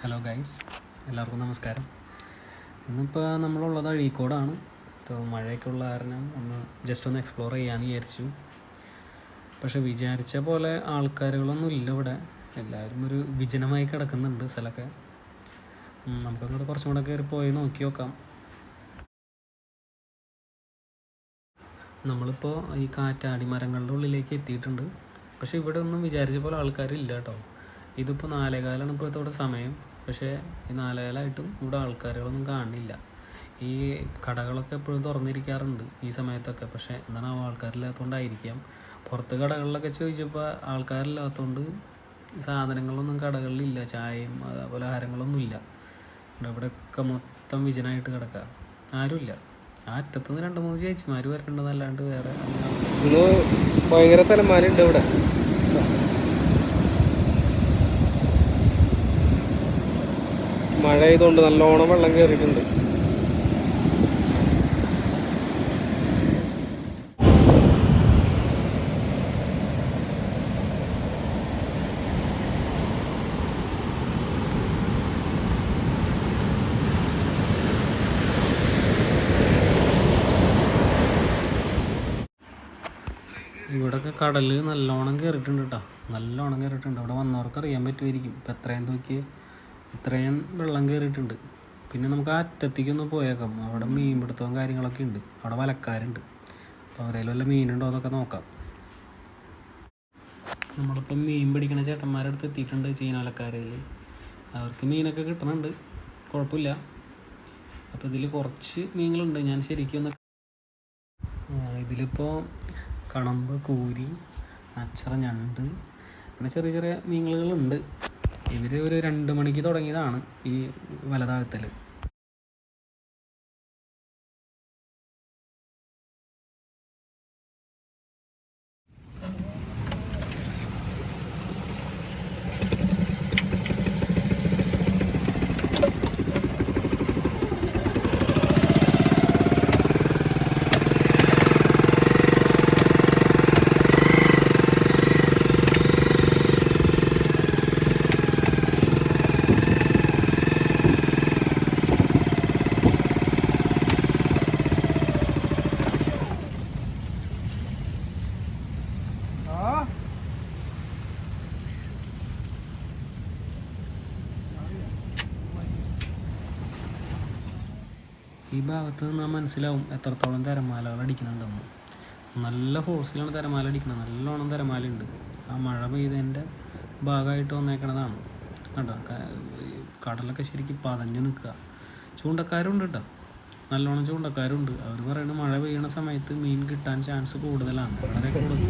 Hello guys എല്ലാവർക്കും നമസ്കാരം. ഇന്നിപ്പോൾ നമ്മളുള്ളത് അഴീക്കോടാണ്. ഇപ്പോൾ മഴയൊക്കെ ഉള്ള കാരണം ഒന്ന് ജസ്റ്റ് ഒന്ന് എക്സ്പ്ലോർ ചെയ്യാമെന്ന് വിചാരിച്ചു. പക്ഷെ വിചാരിച്ച പോലെ ആൾക്കാരുകളൊന്നും ഇല്ല ഇവിടെ. എല്ലാവരും ഒരു വിജനമായി കിടക്കുന്നുണ്ട് സ്ഥലമൊക്കെ. നമുക്കങ്ങോട്ട് കുറച്ചും കൂടെ കയറി പോയി നോക്കി നോക്കാം. നമ്മളിപ്പോൾ ഈ കാറ്റാടി മരങ്ങളുടെ ഉള്ളിലേക്ക് എത്തിയിട്ടുണ്ട്. പക്ഷെ ഇവിടെ ഒന്നും വിചാരിച്ച പോലെ ആൾക്കാരില്ല കേട്ടോ. ഇതിപ്പോൾ നാലേകാലാണ് ഇപ്പോഴത്തെ ഇവിടെ സമയം. പക്ഷേ ഈ നാലേകാലായിട്ടും ഇവിടെ ആൾക്കാരുകളൊന്നും കാണില്ല ഈ കടകളൊക്കെ എപ്പോഴും തുറന്നിരിക്കാറുണ്ട് ഈ സമയത്തൊക്കെ. പക്ഷേ എന്താണ് ആൾക്കാരില്ലാത്തതുകൊണ്ടായിരിക്കാം പുറത്ത് കടകളിലൊക്കെ ചോദിച്ചപ്പോൾ ആൾക്കാരില്ലാത്തതുകൊണ്ട് സാധനങ്ങളൊന്നും കടകളിലില്ല. ചായയും പലഹാരങ്ങളൊന്നും ഇല്ല ഇവിടെ ഇവിടെയൊക്കെ മൊത്തം വിജനായിട്ട് കിടക്കുക ആരുമില്ല. ആ അറ്റത്തുനിന്ന് രണ്ട് മൂന്ന് ചേച്ചിമാർ വരണ്ടെന്നല്ലാണ്ട് വേറെ ഭയങ്കര തലമാരുണ്ട് ഇവിടെ. മഴ ആയതുകൊണ്ട് നല്ലോണം വെള്ളം കയറിയിട്ടുണ്ട് ഇവിടെയൊക്കെ കടൽ നല്ലോണം കയറിയിട്ടുണ്ട് കേട്ടോ നല്ലോണം കയറിയിട്ടുണ്ട് ഇവിടെ വന്നവർക്ക് അറിയാൻ പറ്റുമായിരിക്കും. ഇപ്പം എത്രയും തൂക്കി ഇത്രയും വെള്ളം കയറിയിട്ടുണ്ട് പിന്നെ നമുക്ക് ആ അറ്റത്തേക്കൊന്ന് പോയേക്കാം. അവിടെ മീൻ പിടുത്തവും കാര്യങ്ങളൊക്കെ ഉണ്ട്. അവിടെ വലക്കാരുണ്ട്. അപ്പോൾ അവരേലും വല്ല മീനുണ്ടോ എന്നൊക്കെ നോക്കാം. നമ്മളിപ്പം മീൻ പിടിക്കുന്ന ചേട്ടന്മാരുടെ അടുത്ത് എത്തിയിട്ടുണ്ട് ചീനാലക്കാരയിൽ അവർക്ക് മീനൊക്കെ കിട്ടുന്നുണ്ട് കുഴപ്പമില്ല. അപ്പോൾ ഇതിൽ കുറച്ച് മീനുകളുണ്ട്. ഞാൻ ശരിക്കും ഒന്ന് ഇതിലിപ്പോൾ കണമ്പ് കൂരി അച്ചറ ഞണ്ട് അങ്ങനെ ചെറിയ ചെറിയ മീനുകളുണ്ട്. ഇവർ ഒരു രണ്ട് മണിക്ക് തുടങ്ങിയതാണ് ഈ വല ഈ ഭാഗത്ത് നിന്നാൽ മനസ്സിലാവും എത്രത്തോളം തിരമാലകൾ അടിക്കുന്നുണ്ടെന്ന്. നല്ല ഫോഴ്സിലാണ് തിരമാല അടിക്കുന്നത് നല്ലോണം തിരമാല ഉണ്ട് ആ മഴ പെയ്തതിന്റെ ഭാഗമായിട്ട് വന്നേക്കണതാണ്. കേട്ടോ കടലൊക്കെ ശരിക്കും പതഞ്ഞ് നിൽക്കുക. ചൂണ്ടക്കാരുണ്ട് കേട്ടോ. നല്ലോണം ചൂണ്ടക്കാരുണ്ട്. അവർ പറയുന്നത് മഴ പെയ്യണ സമയത്ത് മീൻ കിട്ടാൻ ചാൻസ് കൂടുതലാണ്. വളരെ കൂടുതൽ.